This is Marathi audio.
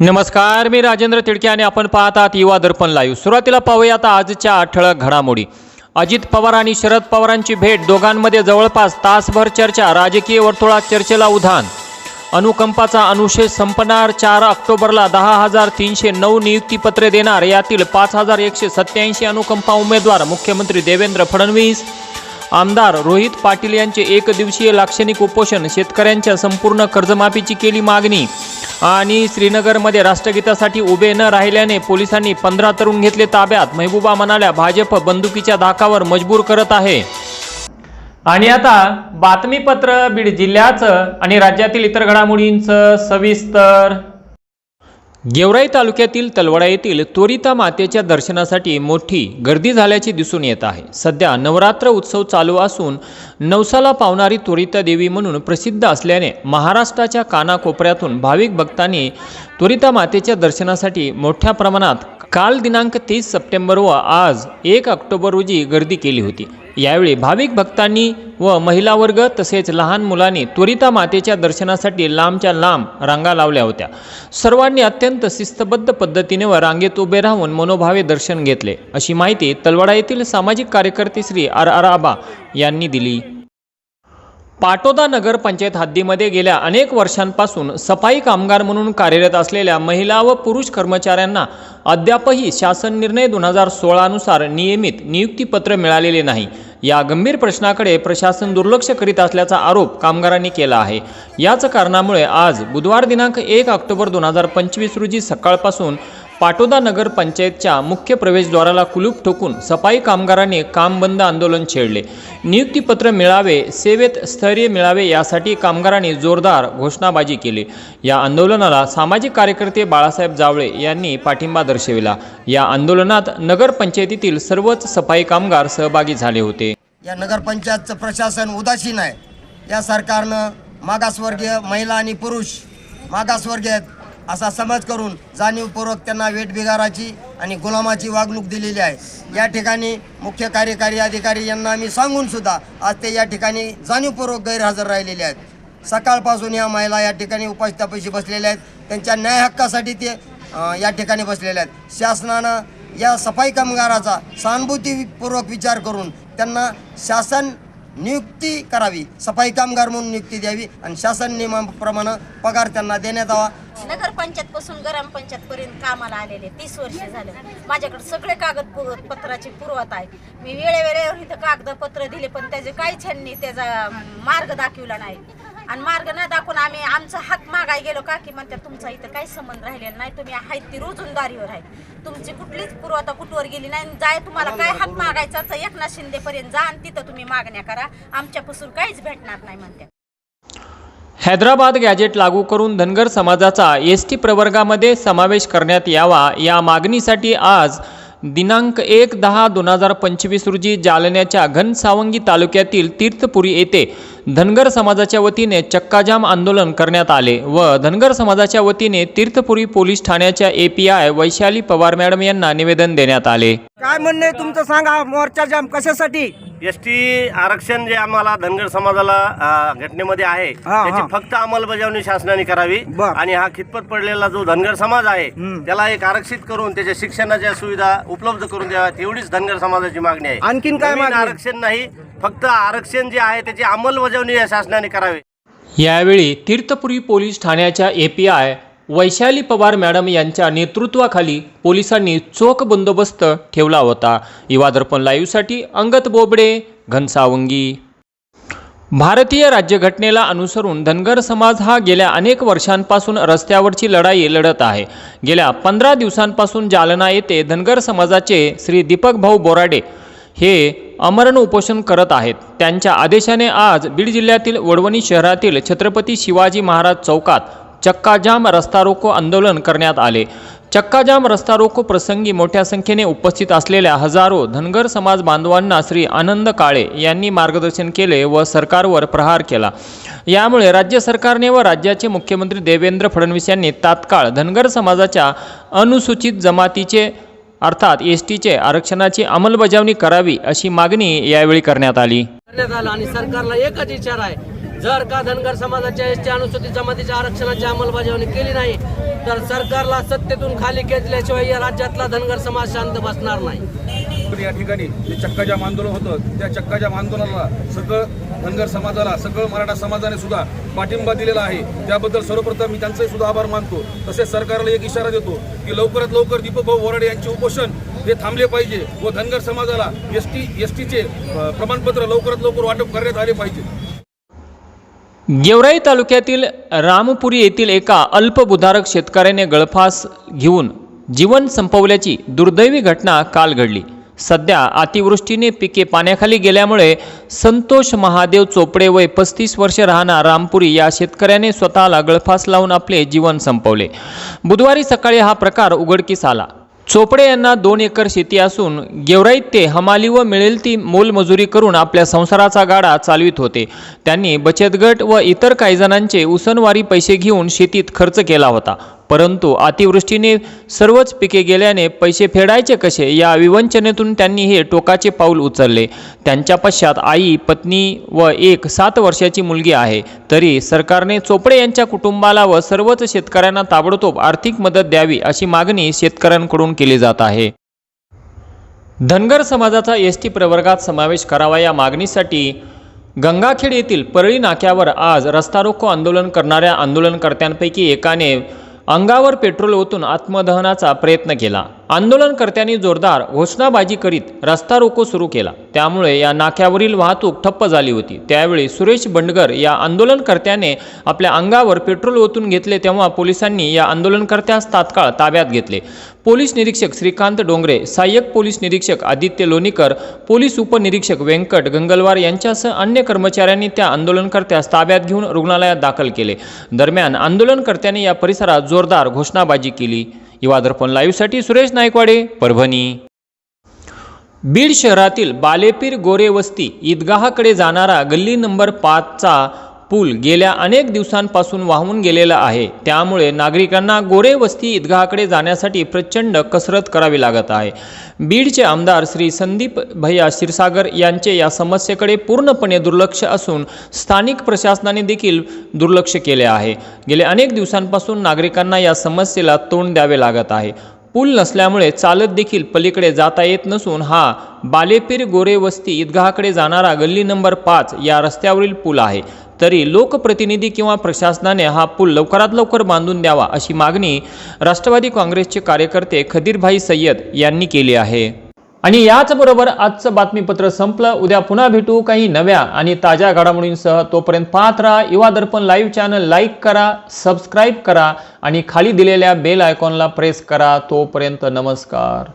नमस्कार मी राजेंद्र तिडके आणि आपण पाहत आहात युवा दर्पण लाईव्ह सुरुवातीला पाहूया आता आजच्या ठळक घडामोडी. अजित पवार आणि शरद पवारांची भेट दोघांमध्ये जवळपास तासभर चर्चा राजकीय वर्तुळात चर्चेला उधाण. अनुकंपाचा अनुशेष संपणार चार ऑक्टोबरला दहा हजार तीनशे नऊ नियुक्तीपत्रे देणार यातील पाच हजार एकशे सत्याऐंशी अनुकंपा उमेदवार मुख्यमंत्री देवेंद्र फडणवीस आमदार रोहित पाटील यांचे एक दिवसीय लाक्षणिक उपोषण शेतकऱ्यांच्या संपूर्ण कर्जमाफीची केली मागणी. आणि श्रीनगरमध्ये राष्ट्रगीतासाठी उभे न राहिल्याने पोलिसांनी पंधरा तरुण घेतले ताब्यात. महबूबा म्हणाल्या भाजप बंदुकीच्या धाकावर मजबूर करत आहे. आणि आता बातमीपत्र बीड जिल्ह्याचं आणि राज्यातील इतर घडामोडींचं सविस्तर गेवराई तालुक्यातील तलवडा येथील त्वरिता मातेच्या दर्शनासाठी मोठी गर्दी झाल्याचे दिसून येत आहे. सध्या नवरात्र उत्सव चालू असून नवसाला पावणारी त्वरिता देवी म्हणून प्रसिद्ध असल्याने महाराष्ट्राच्या कानाकोपऱ्यातून भाविक भक्तांनी त्वरिता मातेच्या दर्शनासाठी मोठ्या प्रमाणात काल दिनांक तीस सप्टेंबर व आज एक ऑक्टोबर रोजी गर्दी केली होती. यावेळी भाविक भक्तांनी व महिला वर्ग तसेच लहान मुलांनी त्वरिता मातेच्या दर्शनासाठी लांबच्या लांब रांगा लावल्या होत्या. सर्वांनी अत्यंत शिस्तबद्ध पद्धतीने व रांगेत उभे राहून मनोभावे दर्शन घेतले. अशी माहिती तलवाडा येथील सामाजिक कार्यकर्ते श्री आर आर आबा यांनी दिली. पाटोदा नगरपंचायत हद्दीमध्ये गेल्या अनेक वर्षांपासून सफाई कामगार म्हणून कार्यरत असलेल्या महिला व पुरुष कर्मचाऱ्यांना अद्यापही शासन निर्णय दोन हजार सोळानुसार नियमित नियुक्तीपत्र मिळालेले नाही. या गंभीर प्रश्नाकडे प्रशासन दुर्लक्ष करीत असल्याचा आरोप कामगारांनी केला आहे. याच कारणामुळे आज बुधवार दिनांक एक ऑक्टोबर दोन हजार पंचवीस रोजी सकाळपासून पाटोदा नगर पंचायतच्या मुख्य प्रवेशद्वाराला कुलूप ठोकून सफाई कामगारांनी काम बंद आंदोलन छेडले. नियुक्तीपत्र मिळावे सेवेत स्थैर्य मिळावे यासाठी कामगारांनी जोरदार घोषणाबाजी केली. या आंदोलनाला सामाजिक कार्यकर्ते बाळासाहेब जावळे यांनी पाठिंबा दर्शविला. या आंदोलनात नगर पंचायतीतील सर्वच सफाई कामगार सहभागी झाले होते. या नगरपंचायतचं प्रशासन उदासीन आहे. या सरकारनं मागासवर्गीय महिला आणि पुरुष मागासवर्गीय असा समज करून जाणीवपूर्वक त्यांना वेठबिगाराची आणि गुलामाची वागणूक दिलेली आहे. या ठिकाणी मुख्य कार्यकारी अधिकारी यांना आम्ही सांगून सुद्धा आज ते या ठिकाणी जाणीवपूर्वक गैरहजर राहिलेले आहेत. सकाळपासून या महिला या ठिकाणी उपासत्यापाशी बसलेल्या आहेत. त्यांच्या न्याय हक्कासाठी ते या ठिकाणी बसलेले आहेत. शासनानं या सफाई कामगाराचा सहानुभूतीपूर्वक विचार करून त्यांना शासन नियुक्ती करावी. सफाई कामगार म्हणून नियुक्ती द्यावी आणि शासन नियमाप्रमाणे पगार त्यांना देण्यात यावा. नगरपंचायत पासून ग्रामपंचायत पर्यंत कामाला आलेले तीस वर्ष झाले. माझ्याकडे सगळे कागद पत्राची पुरवत आहे. मी वेळेवेळेवर इथं कागदपत्र दिले पण त्याचे काहीच ह्यांनी त्याचा मार्ग दाखवला नाही. आणि मार्ग न दाखवून आम्ही आमचा हक मागाय गेलो का? की म्हणतात तुमचा इथं काही संबंध राहिलेला नाही. तुम्ही आहेत ती रोजंदारीवर आहे. तुमची कुठलीच पुरवता कुठवर गेली नाही. आणि जाय तुम्हाला काय हक मागायचा एकनाथ शिंदेपर्यंत जा आणि तिथं तुम्ही मागण्या करा. आमच्यापासून काहीच भेटणार नाही म्हणतात. हैदराबाद गॅजेट लागू करून धनगर समाजाचा एस टी प्रवर्गामध्ये समावेश करण्यात यावा या मागणीसाठी आज दिनांक एक दहा दोन हजार पंचवीस रोजी जालन्याच्या घनसावंगी तालुक्यातील तीर्थपुरी येथे धनगर समाजाच्या वतीने चक्काजाम आंदोलन करण्यात आले व धनगर समाजाच्या वतीने तीर्थपुरी पोलीस ठाण्याच्या A P I Vaishali Pawar madam यांना निवेदन देण्यात आले काय म्हणणं तुमचं सांगा मोर्चा जाम कशासाठी एस टी आरक्षण जे आम्हाला धनगर समाजाला घटनेमध्ये आहे त्याची हा. फक्त अंमलबजावणी शासनाने करावी. आणि हा खितपत पडलेला जो धनगर समाज आहे. त्याला एक आरक्षित करून त्याच्या शिक्षणाच्या सुविधा उपलब्ध करून द्याव्यात एवढीच धनगर समाजाची मागणी आहे आणखीन काय? आरक्षण नाही फक्त आरक्षण जे आहे त्याची अंमलबजावणी या शासनाने करावी. यावेळी तीर्थपुरी पोलीस ठाण्याच्या A P I Vaishali Pawar madam यांच्या नेतृत्वाखाली पोलिसांनी चोख बंदोबस्त ठेवला होता. युवा दर्पण लाईव्हसाठी अंगत बोबडे घनसावंगी. भारतीय राज्यघटनेला अनुसरून धनगर समाज हा गेल्या अनेक वर्षांपासून रस्त्यावरची लढाई लढत आहे. गेल्या पंधरा दिवसांपासून जालना येथे धनगर समाजाचे श्री दीपक भाऊ बोराडे हे अमरण उपोषण करत आहेत. त्यांच्या आदेशाने आज बीड जिल्ह्यातील वडवणी शहरातील छत्रपती शिवाजी महाराज चौकात चक्काजाम रस्ता रोको आंदोलन करण्यात आले. चक्काजाम रस्ता रोको प्रसंगी मोठ्या संख्येने उपस्थित असलेल्या हजारो धनगर समाज बांधवांना श्री आनंद काळे यांनी मार्गदर्शन केले व सरकारवर प्रहार केला. यामुळे राज्य सरकारने व राज्याचे मुख्यमंत्री देवेंद्र फडणवीस यांनी तात्काळ धनगर समाजाच्या अनुसूचित जमातीचे अर्थात एस टीचे आरक्षणाची अंमलबजावणी करावी अशी मागणी यावेळी करण्यात आली. करण्यात आलं आणि सरकारला एकच विचार आहे. जर का धनगर समाजाच्या एस टी अनुसूचित जमातीच्या आरक्षणाची अंमलबजावणी केली नाही तर सरकारला सत्तेतून खाली खेचल्याशिवाय या राज्यातला धनगर समाज शांत बसणार नाही. पण या ठिकाणी जे चक्काजाम आंदोलन होतं त्या चक्काजाम आंदोलनाला सगळं धनगर समाजाला सगळं मराठा समाजाने सुद्धा पाठिंबा दिलेला आहे. त्याबद्दल सर्वप्रथम मी त्यांचे सुद्धा आभार मानतो. तसेच सरकारला एक इशारा देतो की लवकरात लवकर दीपक भाऊ वराडे यांचे उपोषण हे थांबले पाहिजे व धनगर समाजाला एस टी एस टीचे प्रमाणपत्र लवकरात लवकर वाटप करण्यात आले पाहिजे. गेवराई तालुक्यातील रामपुरी येथील एका अल्पभूधारक शेतकऱ्याने गळफास घेऊन जीवन संपवल्याची दुर्दैवी घटना काल घडली. सध्या अतिवृष्टीने पिके पाण्याखाली गेल्यामुळे संतोष महादेव चोपडे वय पस्तीस वर्ष राहणार रामपुरी या शेतकऱ्याने स्वतःला गळफास लावून आपले जीवन संपवले. बुधवारी सकाळी हा प्रकार उघडकीस आला. चोपडे यांना दोन एकर शेती असून गेवराईत ते हमाली व मिळेल ती मोलमजुरी करून आपल्या संसाराचा गाडा चालवित होते. त्यांनी बचत गट व इतर काही जणांचे उसनवारी पैसे घेऊन शेतीत खर्च केला होता. परंतु अतिवृष्टीने सर्वच पिके गेल्याने पैसे फेडायचे कसे? या विवंचनेतून त्यांनी हे टोकाचे पाऊल उचलले. त्यांच्या पश्चात आई पत्नी व एक सात वर्षाची मुलगी आहे. तरी सरकारने चोपडे यांच्या कुटुंबाला व सर्वच शेतकऱ्यांना ताबडतोब आर्थिक मदत द्यावी अशी मागणी शेतकऱ्यांकडून केली जात आहे. धनगर समाजाचा एस टी प्रवर्गात समावेश करावा या मागणीसाठी गंगाखेड येथील परळी नाक्यावर आज रस्ता रोको आंदोलन करणाऱ्या आंदोलनकर्त्यांपैकी एकाने अंगावर पेट्रोल ओतून आत्मदहनाचा प्रयत्न केला. आंदोलनकर्त्यांनी जोरदार घोषणाबाजी करीत रस्ता रोको सुरू केला. त्यामुळे या नाक्यावरील वाहतूक ठप्प झाली होती. त्यावेळी सुरेश बंडगर या आंदोलनकर्त्याने आपल्या अंगावर पेट्रोल ओतून घेतले तेव्हा पोलिसांनी या आंदोलनकर्त्यास तात्काळ ताब्यात घेतले. पोलीस निरीक्षक श्रीकांत डोंगरे सहाय्यक पोलीस निरीक्षक आदित्य लोणीकर पोलीस उपनिरीक्षक व्यंकट गंगलवार यांच्यासह अन्य कर्मचाऱ्यांनी त्या आंदोलनकर्त्यास ताब्यात घेऊन रुग्णालयात दाखल केले. दरम्यान आंदोलनकर्त्यांनी या परिसरात जोरदार घोषणाबाजी केली. युवा दर्पण लाईव्हसाठी सुरेश नायकवाडे परभणी. बीड शहरातील बालेपीर गोरे वस्ती ईदगाहाकडे जाणारा गल्ली नंबर पाचचा पूल गेल्या अनेक दिवसांपासून वाहून गेलेला आहे. त्यामुळे नागरिकांना गोरे वस्ती ईदगाहकडे जाण्यासाठी प्रचंड कसरत करावी लागत आहे. बीडचे आमदार श्री संदीप भैया क्षीरसागर यांचे या समस्येकडे पूर्णपणे दुर्लक्ष असून स्थानिक प्रशासनाने देखील दुर्लक्ष केले आहे. गेल्या अनेक दिवसांपासून नागरिकांना या समस्येला तोंड द्यावे लागत आहे. पूल नसल्यामुळे चालत देखील पलीकडे जाता येत नसून हा बालेपीर गोरे वस्ती ईदगाहकडे जाणारा गल्ली नंबर पाच या रस्त्यावरील पूल आहे. तरी लोकप्रतिनिधी किंवा प्रशासनाने हा पूल लवकरात लवकर बांधून द्यावा अशी मागणी राष्ट्रवादी काँग्रेसचे कार्यकर्ते खदीरभाई सय्यद यांनी केली आहे. आणि याचबरोबर आजचं बातमीपत्र संपलं. उद्या पुन्हा भेटू काही नव्या आणि ताज्या घडामोडींसह. तोपर्यंत पाहत राहा Yuva Darpan live channel. Like करा सबस्क्राईब करा आणि खाली दिलेल्या बेल आयकॉनला प्रेस करा. तोपर्यंत नमस्कार.